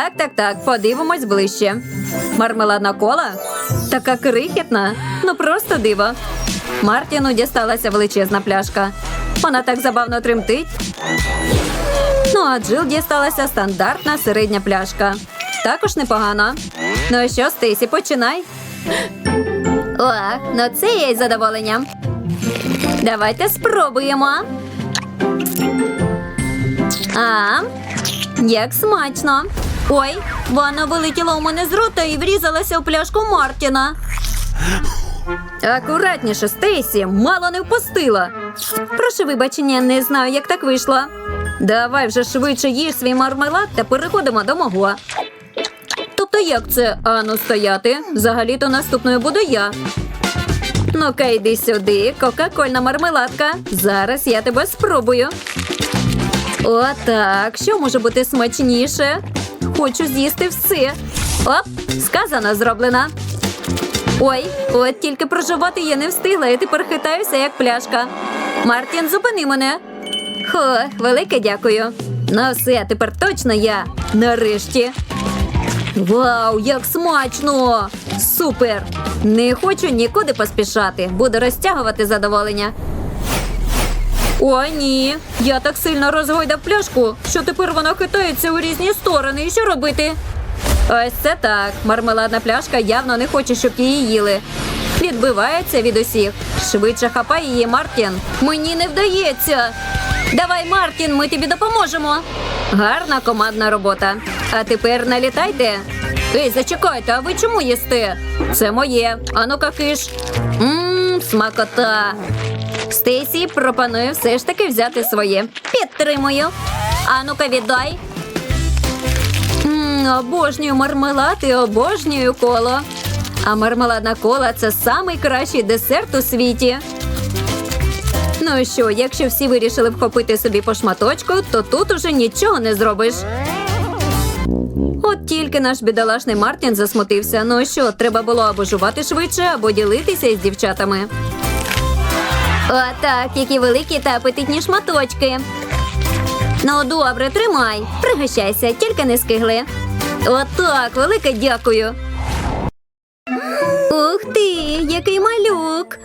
Так, так, так, подивимось ближче. Мармеладна кола? Така крихітна, ну просто диво. Мартіну дісталася величезна пляшка. Вона так забавно тремтить. Ну, а Джил дісталася стандартна середня пляшка. Також непогано. Ну що, Стейсі, починай. О, ну це я із задоволенням. Давайте спробуємо. А, як смачно. Ой, вона вилетіла у мене з рота і врізалася в пляшку Мартіна. Акуратніше, Стейсі, мало не впустила. Прошу вибачення, не знаю, як так вийшло. Давай вже швидше їж свій мармелад та переходимо до мого. Тобто як це ану стояти? Взагалі-то наступною буду я. Ну-ка, йди сюди, кока-кольна мармеладка. Зараз я тебе спробую. Отак, що може бути смачніше? Хочу з'їсти все. Оп, сказано, зроблено. Ой, от тільки проживати я не встигла, і тепер хитаюся, як пляшка. Мартін, зупини мене. Хо, велике дякую. Ну все, тепер точно я. Нарешті. Вау, як смачно! Супер! Не хочу нікуди поспішати. Буду розтягувати задоволення. О, ні. Я так сильно розгойдав пляшку, що тепер вона хитається у різні сторони. І що робити? Ось це так. Мармеладна пляшка явно не хоче, щоб її їли. Відбивається від усіх. Швидше хапай її, Мартін. Мені не вдається. Давай, Мартін, ми тобі допоможемо. Гарна командна робота. А тепер налітайте. Ей, зачекайте, а ви чому їсте? Це моє. Ану-ка киш. Мм, смакота. Стейсі пропоную все ж таки взяти своє. Підтримую. Ану-ка віддай. Обожнюю мармелад і обожнюю коло. А мармеладна кола це самий кращий десерт у світі. Ну що, якщо всі вирішили вхопити собі по шматочку, то тут уже нічого не зробиш. От тільки наш бідолашний Мартін засмутився. Ну що, треба було або жувати швидше, або ділитися із дівчатами. Отак, які великі та апетитні шматочки. Ну, добре, тримай. Пригощайся, тільки не скигли. Отак, велике дякую. Ух ти, який малюк.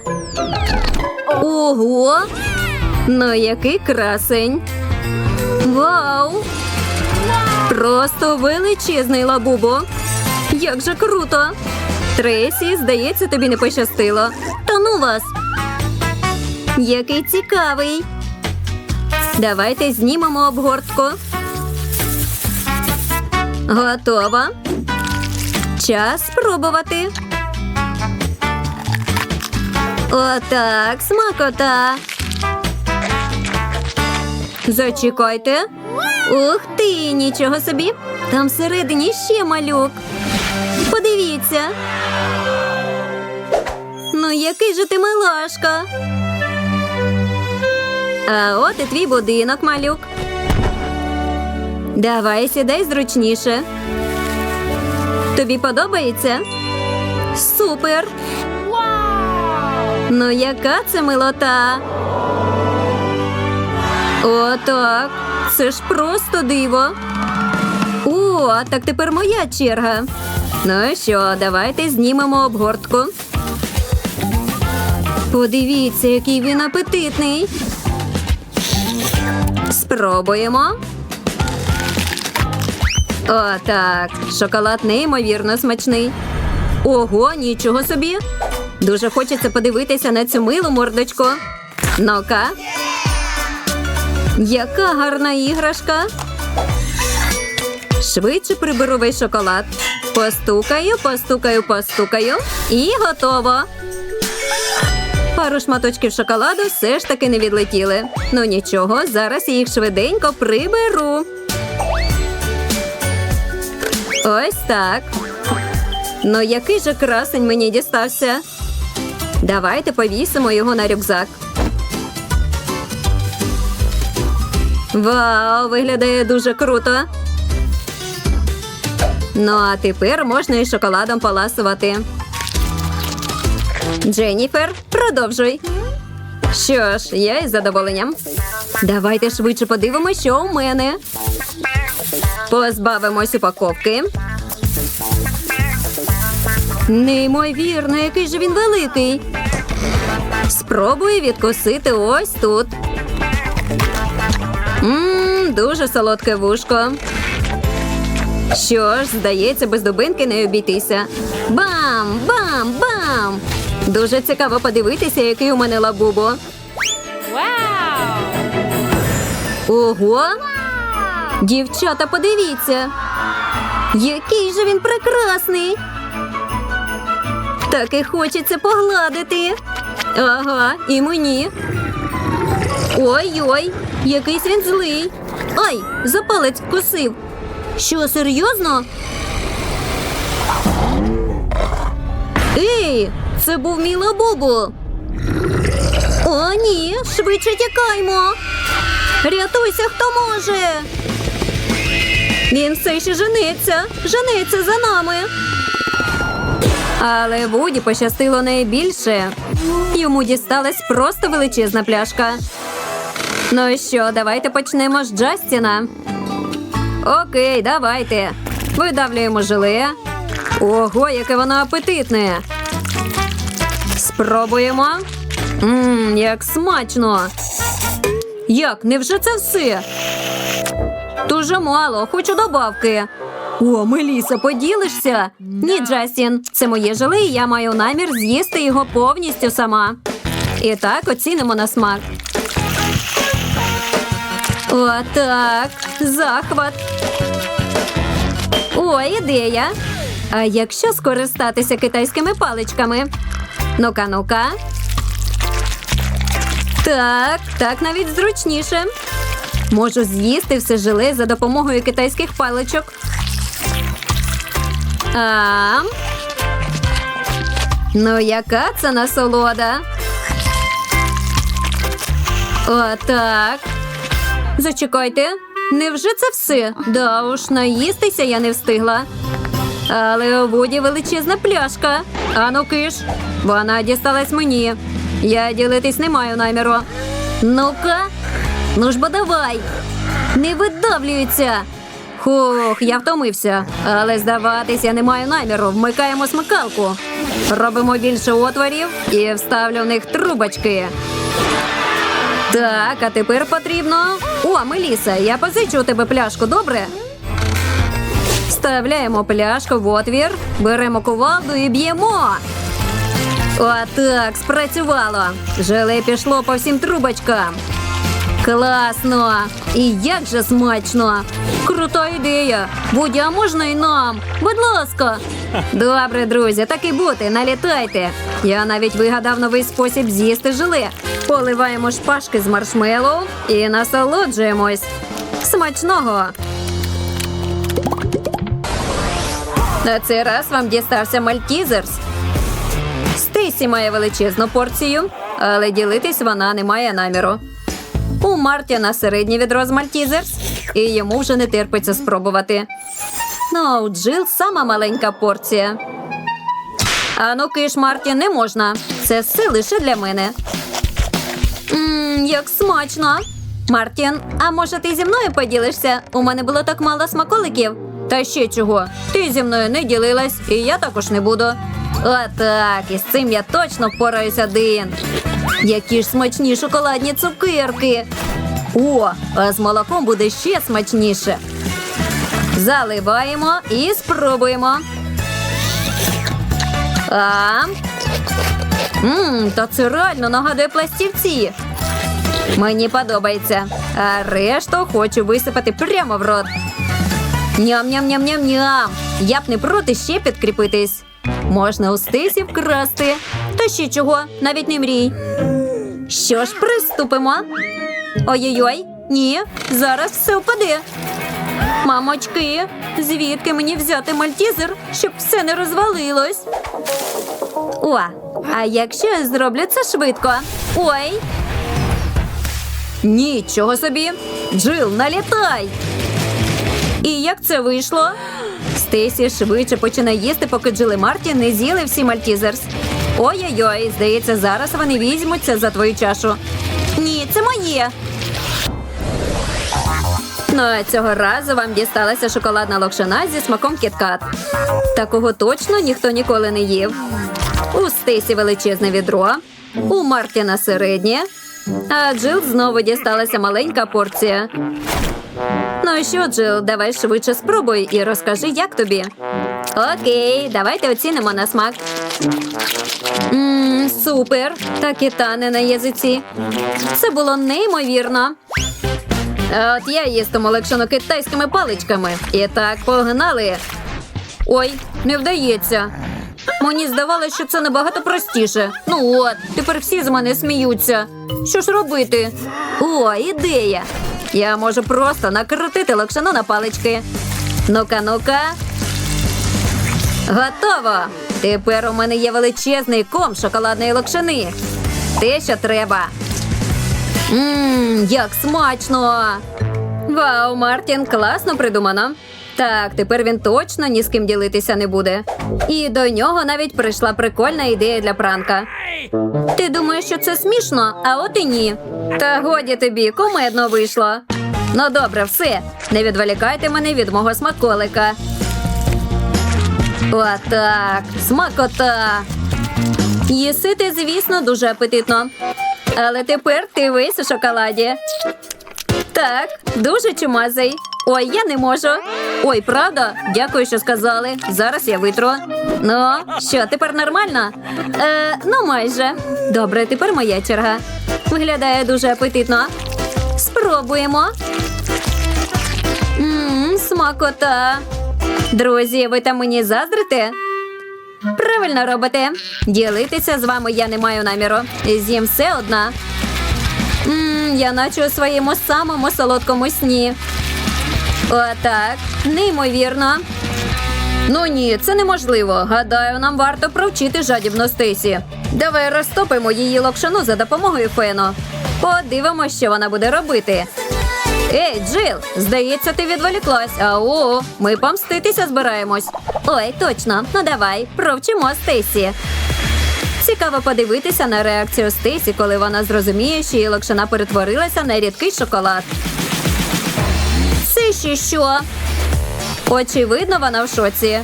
Ого! Ну, який красень. Вау! Просто величезний лабубо. Як же круто! Тресі, здається, тобі не пощастило. Та ну вас. Який цікавий. Давайте знімемо обгортку. Готово. Час спробувати. Отак, смакота. Зачекайте. Ух ти, нічого собі. Там всередині ще малюк. Подивіться. Ну, який же ти милашка. А от і твій будинок, малюк. Давай сідай зручніше. Тобі подобається? Супер! Ну, яка це милота? Отак. Це ж просто диво. О, так тепер моя черга. Ну що, давайте знімемо обгортку. Подивіться, який він апетитний. Спробуємо. Отак. Шоколад неймовірно смачний. Ого, нічого собі. Дуже хочеться подивитися на цю милу мордочку. Ну-ка. Яка гарна іграшка. Швидше приберу весь шоколад. Постукаю, постукаю, постукаю. І готово. Пару шматочків шоколаду все ж таки не відлетіли. Ну нічого, зараз їх швиденько приберу. Ось так. Ну, який же красень мені дістався. Давайте повісимо його на рюкзак. Вау, виглядає дуже круто. Ну, а тепер можна і шоколадом поласувати. Дженніфер, продовжуй. Що ж, я із задоволенням. Давайте швидше подивимося, що у мене. Позбавимось упаковки. Неймовірно, який же він великий. Спробую відкусити ось тут. Ммм, дуже солодке вушко. Що ж, здається, без дубинки не обійтися. Бам! Бам! Бам! Дуже цікаво подивитися, який у мене лабубо. Ого! Дівчата, подивіться. Який же він прекрасний. Так і хочеться погладити. Ага, і мені. Ой-ой, якийсь він злий. Ай, за палець вкусив. Що, серйозно? Ей, це був мій лабубу. О, ні, швидше тікаймо. Рятуйся, хто може. Він все ще жениться, жениться за нами. Але Вуді пощастило найбільше. Йому дісталась просто величезна пляшка. Ну що, давайте почнемо з Джастіна. Окей, давайте. Видавлюємо желе. Ого, яке воно апетитне. Спробуємо. Ммм, як смачно. Як, невже це все? Дуже мало, хочу добавки. О, Меліса, поділишся? Ні, Джастін, це моє желе, і я маю намір з'їсти його повністю сама. І так оцінимо на смак. Отак, захват. О, ідея. А якщо скористатися китайськими паличками? Ну-ка, ну-ка. Так, так навіть зручніше. Можу з'їсти все желе за допомогою китайських паличок. А. Ну, яка це насолода? Отак. Зачекайте. Невже це все? Да уж, наїстися я не встигла. Але у Вуді величезна пляшка. Ану киш. Вона дісталась мені. Я ділитись не маю наміру. Ну-ка. Ну ж бо давай. Не видавлюється. Хух, я втомився. Але здаватись я не маю наміру. Вмикаємо смикалку. Робимо більше отворів і вставлю в них трубочки. Так, а тепер потрібно. О, Меліса, я позичу у тебе пляшку, добре? Вставляємо пляшку в отвір, беремо кувалду і б'ємо. Отак, спрацювало. Желе пішло по всім трубочкам. Класно! І як же смачно! Крута ідея! Будь, а можна і нам? Будь ласка! Добре, друзі, так і бути, налітайте. Я навіть вигадав новий спосіб з'їсти желе. Поливаємо шпажки з маршмеллоу і насолоджуємось. Смачного! На цей раз вам дістався Мальтізерс. Стейсі має величезну порцію, але ділитись вона не має наміру. У Мартіна середнє відро з Мальтізерс, і йому вже не терпиться спробувати. Ну, а у Джил сама маленька порція. А ну киш, Мартін, не можна. Це все лише для мене. Ммм, як смачно. Мартін, а може ти зі мною поділишся? У мене було так мало смаколиків. Та ще чого? Ти зі мною не ділилась, і я також не буду. Отак, і з цим я точно впораюсь один. Які ж смачні шоколадні цукерки. О, а з молоком буде ще смачніше. Заливаємо і спробуємо. А? Ммм, та це реально нагадує пластівці. Мені подобається. А решту хочу висипати прямо в рот. Ням-ням-ням-ням-ням. Я б не проти ще підкріпитись. Можна у стисі вкрасти. Та ще чого, навіть не мрій. Що ж, приступимо. Ой-ой-ой, ні, зараз все впаде. Мамочки, звідки мені взяти мальтізер, щоб все не розвалилось? О, а якщо я зроблю це швидко? Ой. Нічого собі. Джил, налітай. І як це вийшло? Стесі швидше починає їсти, поки Джил і Марті не з'їли всі мальтізерс. Ой-ой-ой, здається, зараз вони візьмуться за твою чашу. Ні, це моє. Ну а цього разу вам дісталася шоколадна локшина зі смаком кіткат. Такого точно ніхто ніколи не їв. У Стесі величезне відро, у Мартіна середнє, а Джил знову дісталася маленька порція. Ну що, Джил, давай швидше спробуй і розкажи, як тобі. Окей, давайте оцінимо на смак. Ммм, супер! Так і тане на язиці. Це було неймовірно. От я їстиму легшину китайськими паличками. І так, погнали. Ой, не вдається. Мені здавалося, що це набагато простіше. Ну от, тепер всі з мене сміються. Що ж робити? О, ідея! Я можу просто накрутити локшину на палички. Ну-ка, ну-ка. Готово! Тепер у мене є величезний ком шоколадної локшини. Те, що треба. Ммм, як смачно! Вау, Мартін, класно придумано. Так, тепер він точно ні з ким ділитися не буде. І до нього навіть прийшла прикольна ідея для пранка. Ти думаєш, що це смішно, а от і ні. Та годі тобі, кумедно вийшло. Ну добре, все. Не відволікайте мене від мого смаколика. Отак, смакота. Їси ти, звісно, дуже апетитно. Але тепер ти весь у шоколаді. Так, дуже чумазий. Ой, я не можу. Ой, правда? Дякую, що сказали. Зараз я витру. Ну, що, тепер нормально? Е, ну, майже. Добре, тепер моя черга. Виглядає дуже апетитно. Спробуємо. Ммм, смакота. Друзі, ви там мені заздрите? Правильно робите. Ділитися з вами я не маю наміру. З'їм все одна. Я наче у своєму самому солодкому сні. Отак, неймовірно. Ну ні, це неможливо. Гадаю, нам варто провчити жадібну Стесі. Давай розтопимо її локшину за допомогою фену. Подивимось, що вона буде робити. Ей, Джил, здається, ти відволіклась. Ау, ми помститися збираємось. Ой, точно. Ну давай, провчимо Стесі. Цікаво подивитися на реакцію Стесі, коли вона зрозуміє, що її локшина перетворилася на рідкий шоколад. Це ще що? Очевидно, вона в шоці.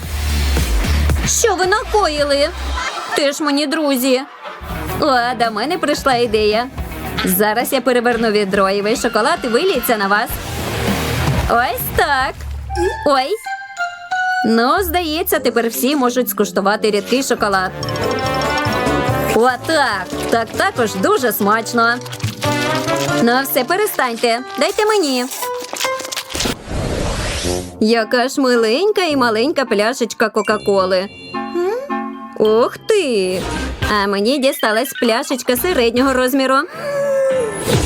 Що ви накоїли? Ти ж мені друзі. О, до мене прийшла ідея. Зараз я переверну відро і весь шоколад виліться на вас. Ось так. Ой. Ну, здається, тепер всі можуть скуштувати рідкий шоколад. Отак. Так також дуже смачно. Ну, все, перестаньте. Дайте мені. Яка ж миленька і маленька пляшечка Кока-Коли. Ух ти! А мені дісталась пляшечка середнього розміру.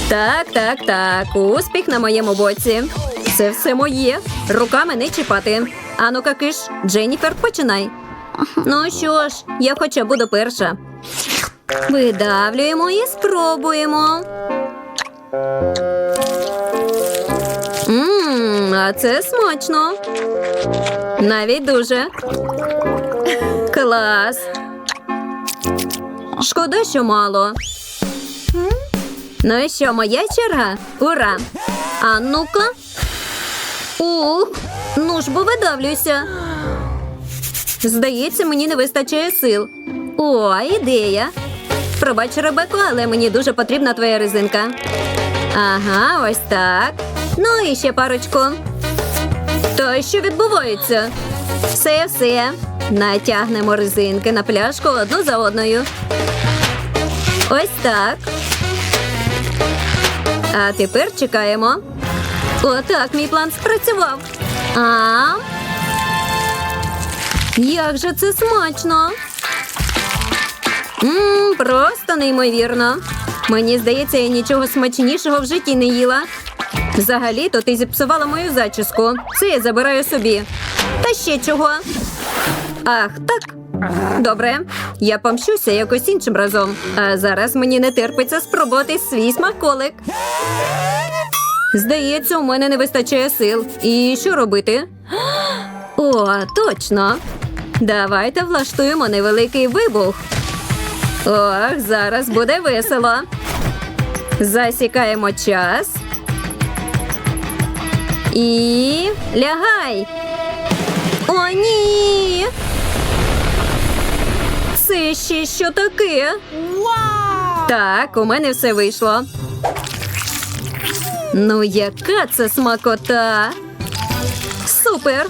Так, так, так. Успіх на моєму боці. Це все моє. Руками не чіпати. Ану, киш, Дженніфер, починай. Ну що ж, я хоча буду перша. Видавлюємо і спробуємо. Ммм, а це смачно. Навіть дуже. Клас. Шкода, що мало. Ну і що, моя черга? Ура! А ну-ка. Ух, ну ж бо видавлюся. Здається, мені не вистачає сил. О, ідея. Пробач, Ребеко, але мені дуже потрібна твоя резинка. Ага, ось так. Ну і ще парочку. То що відбувається? Все, все. Натягнемо резинки на пляшку одну за одною. Ось так. А тепер чекаємо. Отак, мій план спрацював. А? Як же це смачно! Просто неймовірно. Мені здається, я нічого смачнішого в житті не їла. Взагалі-то ти зіпсувала мою зачіску. Це я забираю собі. Та ще чого. Ах, так. Добре, я помщуся якось іншим разом. А зараз мені не терпиться спробувати свій смаколик. Здається, у мене не вистачає сил. І що робити? О, точно. Давайте влаштуємо невеликий вибух. Ох, зараз буде весело. Засікаємо час. І лягай. О, ні. Це ще що таке? Так, у мене все вийшло. Ну, яка це смакота? Супер!